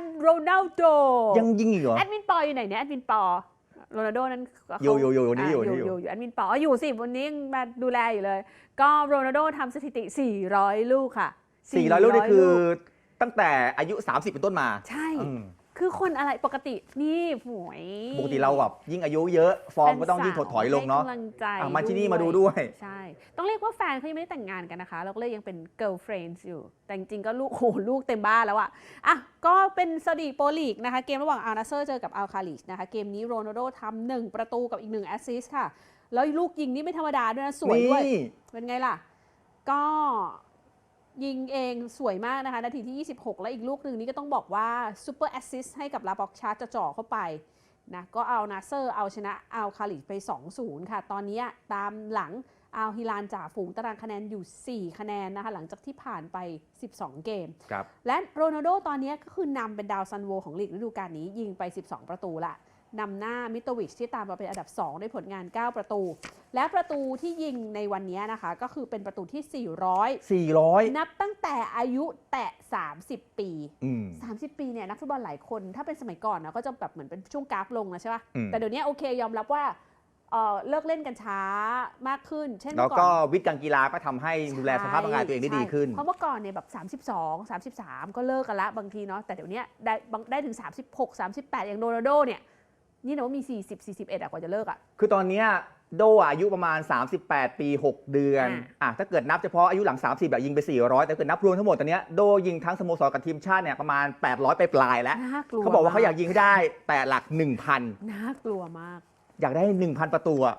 นโรนัลโดยังยิงอีกเหรอ แอดมินปออยู่ไหนเนี่ยแอดมินปอโรนัลโดนั้นเขาอยู่อยู่อยู่นี่าอยู่อยู่นี่อยู่อยู่อยู่แอดมินปออ๋ออยู่สิวันนี้ยังมาดูแลอยู่เลย ก็โรนัลโดทำสถิติ 400 ลูกค่ะ400ลูกนี่คือตั้งแต่อายุ 30 เป็นต้นมา ใช่อืมคือคนอะไรปกตินี่หวยปก ติเราแบบยิ่งอายุเยอะฟอร์มก็ต้องยิ่งถดถอยลงเนาะให้กำลังใจอะมาที่นี่มาดูด้วย ใช่ ต้องเรียกว่าแฟนเขายังไม่ได้แต่งงานกันนะคะ เราก็เลยยังเป็น girlfriends อยู่ แต่จริงๆก็ลูกโหลูกเต็มบ้านแล้วอะอะ ก็เป็นสดีโปรลีกนะคะ เกมระหว่างอาร์นาเซอร์เจอกับอัลคาลิชนะคะ เกมนี้โรนัลโดทำหนึ่งประตูกับอีกหนึ่งแอสซิสต์ค่ะ แล้วลูกยิงนี่ไม่ธรรมดาด้วยนะสวยด้วย นี่เป็นไงล่ะ ก็ยิงเองสวยมากนะคะ นาทีที่ 26 แล้วอีกลูกหนึ่งนี่ก็ต้องบอกว่าซูเปอร์แอสซิสต์ให้กับลาบ็อกชาร์จะจ่อเข้าไป นะก็เอานาเซอร์เอาชนะอัลคาลิชไป 2-0 ค่ะ ตอนนี้ตามหลังอัลฮิลานจ่าฝูงตารางคะแนนอยู่ 4 คะแนนนะคะ หลังจากที่ผ่านไป 12 เกมครับและโรนัลโดตอนนี้ก็คือนำเป็นดาวซันโวของลีกฤดูกาลนี้ยิงไป 12 ประตูละ นำหน้ามิโตวิชที่ตามมาเป็นอันดับ 2 ด้วยผลงาน 9 ประตู และประตูที่ยิงในวันนี้นะคะ ก็คือเป็นประตูที่ 400 400 นับตั้งแต่อายุแตะ 30 ปีอืม30 ปีเนี่ยนักฟุตบอลหลายคนถ้าเป็นสมัยก่อนนะก็จะแบบเหมือนเป็นช่วงกราฟลงนะใช่ปะอืมแต่เดี๋ยวนี้โอเคยอมรับว่าเอ่อเลิกเล่นกันช้ามากขึ้น เช่นแล้วเมื่อก็ก่อนวิทย์การกีฬาก็ทำให้ดูแลสภาพร่างกายตัวเองได้ดีขึ้นใช่เพราะเมื่อก่อนเนี่ยแบบ 32 33 ก็เลิกกันละบางทีเนาะแต่เดี๋ยวนี้ได้บางได้ถึง 36 38 อย่างโรนัลโดเนี่ย นี่นะว่ามี 40 41อะกว่าจะเลิกอะคือตอนเนี้ยโดอายุประมาณ 38 ปี 6 เดือน อ่าอะถ้าเกิดนับเฉพาะอายุหลัง 30แบบยิงไป 400 แต่ถ้าเกิดนับรวมทั้งหมดตอนเนี้ยโดยิงทั้งสโมสรกับทีมชาติเนี่ยประมาณ 800 ไปปลายๆแล้ว น่ากลัวเขาบอกว่าเขาอยากมยิงให้ได้แต่หลัก1,000น่ากลัวมากอยากได้ 1,000 ประตูอะ